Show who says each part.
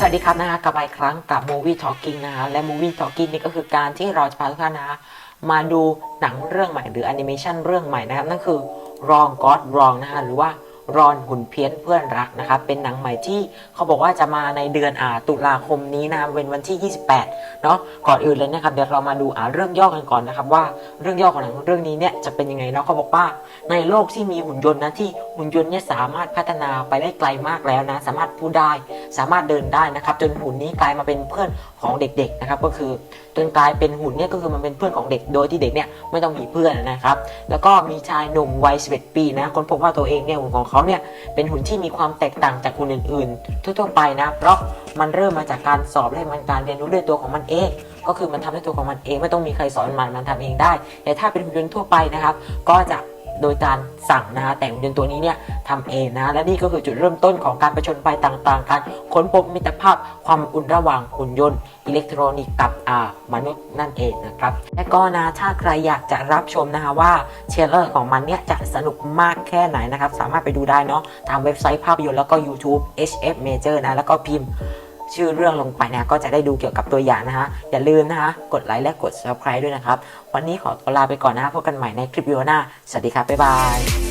Speaker 1: สวัสดีครับนะคะกลับมาอีกครั้งกับ Movie Talking นะคะและ Movie Talking นี่ก็คือการที่เราจะพาทุกท่านนะคะมาดูหนังเรื่องใหม่หรือแอนิเมชันเรื่องใหม่นะครับนั่นคือ Wrong God Wrong นะคะหรือว่า รอนหุ่นเพี้ยนเพื่อนรักนะครับเป็นหนังใหม่ที่เขาบอกว่าจะมาในเดือนอาตุลาคมนี้นะเป็นวันที่ 28 เนาะก่อนอื่นเลยนะครับเดี๋ยวเรามาดูอ่าเรื่องย่อกันก่อนนะครับว่าเรื่องย่อของหนังเรื่องนี้เนี่ยจะเป็นยังไงเนาะเขาบอกว่าในโลกที่มีหุ่นยนต์นะที่หุ่นยนต์เนี่ยสามารถพัฒนาไปได้ไกลมากแล้วนะสามารถพูดได้สามารถเดินได้นะครับจนหุ่นนี้กลายมาเป็นเพื่อนของเด็กๆนะครับก็คือจนกลายเป็นหุ่นเนี่ยก็คือมันเป็นเพื่อนของเด็กโดยที่เด็กเนี่ยไม่ต้องมีเพื่อนนะครับแล้วก็มีชายหนุ่มวัย11ปีนะคนพบว่าตัวเองเนี่ยหุ่นของเขาเนี่ยเป็นหุ่นที่มีความแตกต่างจากหุ่นอื่น ๆ ทั่วๆไปนะเพราะมันเริ่มมาจากการสอบและมันการเรียนรู้ด้วยตัวของมันเอง ก็คือมันทำด้วยตัวของมันเองไม่ต้องมีใครสอนมันมันทำเองได้ แต่ถ้าเป็นหุ่นยนต์ทั่วไปนะครับ ก็จะ โดยการสั่งนะฮะแต่หุ่นยนต์ตัวนี้เนี่ยทำเองนะและนี่ก็คือจุดเริ่มต้นของการประชนภัยต่างๆ การค้นพบมิตรภาพความอุ่นระหว่างหุ่นยนต์อิเล็กทรอนิกส์กับอ่ามนุษย์นั่นเองนะครับและก็นะถ้าใครอยากจะรับชมนะคะว่าเทรลเลอร์ของมันเนี่ยจะสนุกมากแค่ไหนนะครับ สามารถไปดูได้เนาะตามเว็บไซต์ภาพยนตร์แล้วก็ YouTube HF Major นะแล้วก็พิมพ์ ชื่อเรื่องลงไปนะก็จะได้ดูเกี่ยวกับตัวอย่างนะคะอย่าลืมนะคะกดไลค์และกด subscribe ด้วยนะครับ วันนี้ขอตัวลาไปก่อนนะฮะพบกันใหม่ในคลิปวิดีโอหน้า สวัสดีครับ บ๊ายบาย